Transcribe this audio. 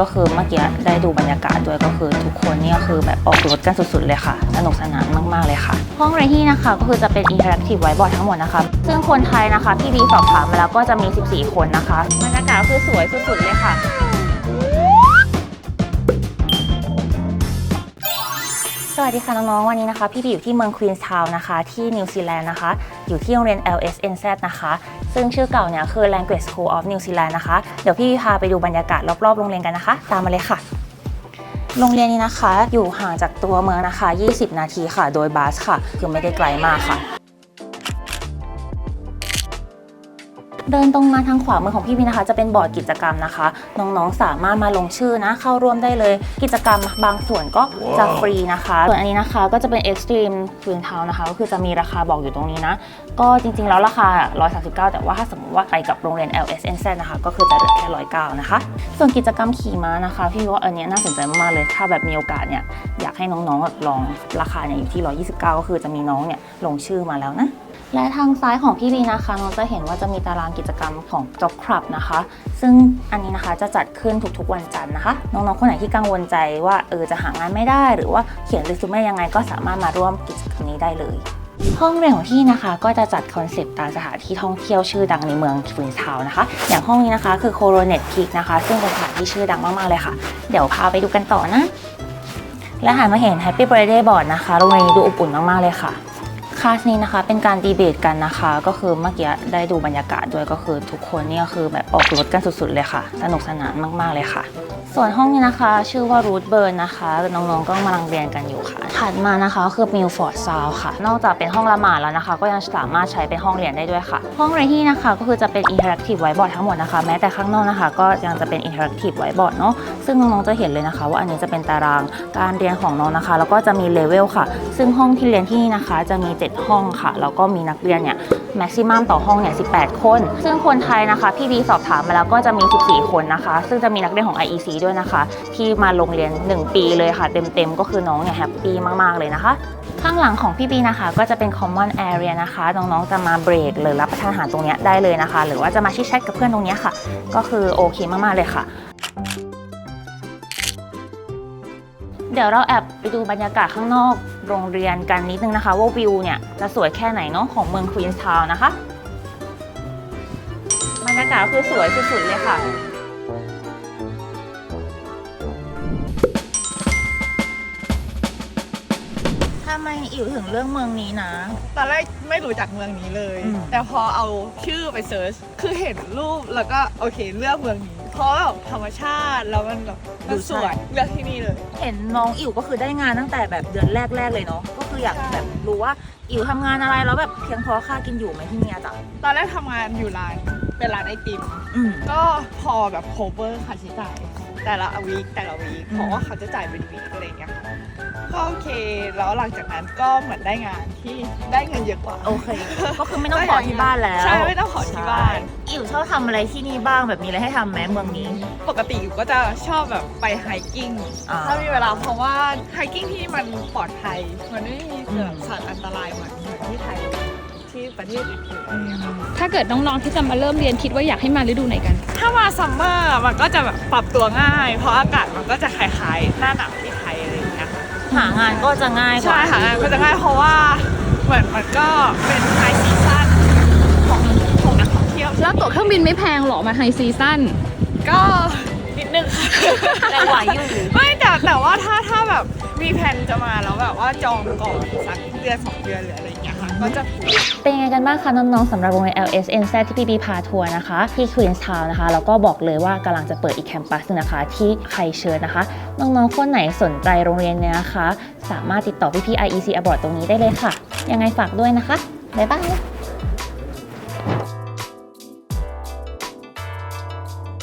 ก็คือเมื่อกี้ได้ดูบรรยากาศด้วยก็คือทุกคนเนี่ยคือแบบออกรถกันสุดๆเลยค่ะ สนุกสนานมากๆเลยค่ะ ห้องเรที่นะคะก็คือจะเป็นอินเทอร์แอคทีฟไวบอร์ดทั้งหมดนะคะ ซึ่งคนไทยนะคะที่วีสอบถามมาแล้วก็จะมี 14 คนนะคะ บรรยากาศคือสวยสุดๆเลยค่ะ สวัสดีค่ะน้องๆวันนี้นะคะพี่บีอยู่ที่เมืองควีนส์ทาวน์นะคะที่นิวซีแลนด์นะคะอยู่ที่โรงเรียน LSNZ นะคะ ซึ่งชื่อเก่าเนี่ยคือ Language School of New Zealand นะคะเดี๋ยวพี่บีพาไปดูบรรยากาศรอบๆโรงเรียนกันนะคะ ตามมาเลยค่ะ โรงเรียนนี้นะคะ อยู่ห่างจากตัวเมืองนะคะ 20 นาทีค่ะ โดยบัสค่ะ คือไม่ได้ไกลมากค่ะ เดินตรงมาทางขวามือของพี่บีนนะคะ จะเป็นบอร์ดกิจกรรมนะคะ น้องๆสามารถมาลงชื่อนะ เข้าร่วมได้เลย กิจกรรมบางส่วนก็จะฟรีนะคะ ส่วนอันนี้นะคะก็จะเป็น Extreme Twin Town นะคะ ก็คือจะมีราคาบอกอยู่ตรงนี้นะ ก็จริงๆแล้วราคา 139 แต่ว่าถ้าสมมติว่าไปกับโรงเรียน LSNZ นะคะ ก็คือจะเหลือแค่ 109 นะคะ ส่วนกิจกรรมขี่ม้านะคะ พี่ว่าอันนี้น่าสนใจมากเลย ถ้าแบบมีโอกาสเนี่ยอยากให้น้องๆลองราคาเนี่ยอยู่ที่ 129 ก็คือจะมีน้องเนี่ยลงชื่อมาแล้วนะ และทางซ้ายของพี่บีนะคะน้องจะเห็นว่าจะมีตารางกิจกรรมของ Job Club นะคะ ซึ่งอันนี้นะคะจะจัดขึ้นทุกๆวันจันทร์นะคะ น้องๆคนไหนที่กังวลใจว่าเออจะหางานไม่ได้ หรือว่าเขียนรีสูเม่ยังไงก็สามารถมาร่วมกิจกรรมนี้ได้เลย ห้องเรียนของที่นะคะก็จะจัดคอนเซปต์ตามสถานที่ท่องเที่ยวชื่อดังในเมืองควีนส์ทาวนะคะ อย่างห้องนี้นะคะคือ Coronet Peak นะคะ ซึ่งเป็นสถานที่ชื่อดังมากๆเลยค่ะ เดี๋ยวพาไปดูกันต่อนะ และหันมาเห็น Happy Birthday Board นะคะโรงเรียนนี้ดูอบอุ่นมากๆเลยค่ะ ลาสนี้นะคะ เป็นการดีเบตกันนะคะ ก็คือเมื่อกี้ได้ดูบรรยากาศด้วยก็คือทุกคนเนี่ยคือแบบออกรถกันสุดๆเลยค่ะ สนุกสนานมากๆเลยค่ะ ส่วนห้องนี้นะคะ ชื่อว่า Root Burn นะคะ น้องๆก็กำลังเรียนกันอยู่ค่ะ ถัดมานะคะก็คือ Milford Sound ค่ะ นอกจากเป็นห้องละหมาดแล้วนะคะ ก็ยังสามารถใช้เป็นห้องเรียนได้ด้วยค่ะ ห้องเรียนที่นะคะก็คือจะเป็น Interactive Whiteboard ทั้งหมดนะคะ แม้แต่ข้างนอกนะคะ ก็ยังจะเป็น Interactive Whiteboard เนาะ ซึ่งน้องๆจะเห็นเลยนะคะ ว่าอันนี้จะเป็นตารางการเรียนของน้องนะคะ แล้วก็จะมีเลเวลค่ะ ซึ่งห้องที่เรียนที่นี่นะคะ จะมี 7ห้องค่ะ แล้วก็มีนักเรียนเนี่ยแม็กซิมัมต่อห้องเนี่ย 18 คน ซึ่งคนไทยนะคะ พี่บีสอบถามมาแล้วก็จะมี 14 คนนะคะ ซึ่งจะมีนักเรียนของ IEC ด้วยนะคะ ที่มาลงเรียน 1 ปีเลยค่ะ เต็มๆ ก็คือน้องเนี่ยแฮปปี้มากๆเลยนะคะ ข้างหลังของพี่บีนะคะ ก็จะเป็น common area นะคะ น้องๆ จะมาเบรกหรือรับประทานอาหารตรงนี้ได้เลยนะคะ หรือว่าจะมาชิดแชทกับเพื่อนตรงนี้ค่ะ ก็คือโอเคมากๆเลยค่ะ เดี๋ยวเราแอบไปดูบรรยากาศข้างนอกโรงเรียนกันนิดนึงนะคะ ว่าวิวเนี่ยจะสวยแค่ไหนเนาะของเมืองควีนส์ทาวน์นะคะ บรรยากาศคือสวยสุดๆเลยค่ะำไมอิ๋วถึงเรื่องเมืองนี้นะ ตอนแรกไม่รู้จักเมืองนี้เลย อืม แต่พอเอาชื่อไปเซิร์ช คือเห็นรูปแล้วก็โอเคเลือกเมืองนี้ เพราะแบบธรรมชาติแล้วมันแบบมันสวยเลือกที่นี่เลย เห็นน้องอิ๋วก็คือได้งานตั้งแต่แบบเดือนแรก ๆ เลยเนาะก็คืออยากใช่แบบรู้ว่าอิ๋วทำงานอะไรแล้วแบบเพียงพอค่ากินอยู่ไหมที่เนี่ยจ้ะตอนแรกทำงานอยู่ร้านเป็นร้านไอติม อืม ก็พอแบบโคเวอร์ค่าใช้จ่าย แต่ละวีคแต่ละวีคอืม เพราะว่าเขาจะจ่ายเป็นวีคอะไรอย่างเงี้ยค่ะ ก็โอเค แล้วหลังจากนั้นก็เหมือนได้งานที่ได้เงินเยอะกว่า โอเค ก็คือไม่ต้องขอที่บ้านแล้วใช่ไม่ต้องขอที่บ้านใช่อิ๋วชอบทำอะไรที่นี่บ้างแบบมีอะไรให้ทำไหมเมืองนี้ ปกติอยู่ก็จะชอบแบบไปไฮกิ้งอ่า ถ้ามีเวลาเพราะว่าไฮกิ้งที่นี่มันปลอดภัย มันไม่มีเสื่อมสัตว์อันตรายเหมือนเหมือนที่ไทยที่ประเทศอื่นๆอะไรอย่างเงี้ยค่ะ ถ้าเกิดน้องๆที่จะมาเริ่มเรียนคิดว่าอยากให้มาฤดูไหนกัน ถ้ามาซัมเมอร์มันก็จะแบบปรับตัวง่าย เพราะอากาศมันก็จะคล้ายๆ หน้าหนาวที่ไทย หางานก็จะง่ายกใช่ว่าค่ะก็จะง่ายเพราะว่าเหมือนมันก็เป็นไฮซีซั่นของของนักท่องเที่ยวแล้วตั๋วเครื่องบินไม่แพงหรอมาไฮซีซั่น ก็นิดนึงค่ะแต่ไหวอยู่ไม่แต่แต่ว่าถ้าถ้าแบบมีแผนจะมาแล้วแบบว่าจองก่อนสักเดือนสองเดือนหรืออะไรอย่างเงี้ยค่ะ ก็จะเป็นยังไงกันบ้างคะน้องๆสำหรับโรงเรียน LSNZ ที่พี่บีพาทัวร์นะคะที่ Queenstown นะคะแล้วก็บอกเลยว่ากำลังจะเปิดอีกแคมปัสนะคะ ที่ไคเชิร์นะคะ น้องๆ คนไหนสนใจโรงเรียนเนี้ยนะคะ สามารถติดต่อพี่ๆ IEC Abroad ตรงนี้ได้เลยค่ะ ยังไงฝากด้วยนะคะ บ๊ายบาย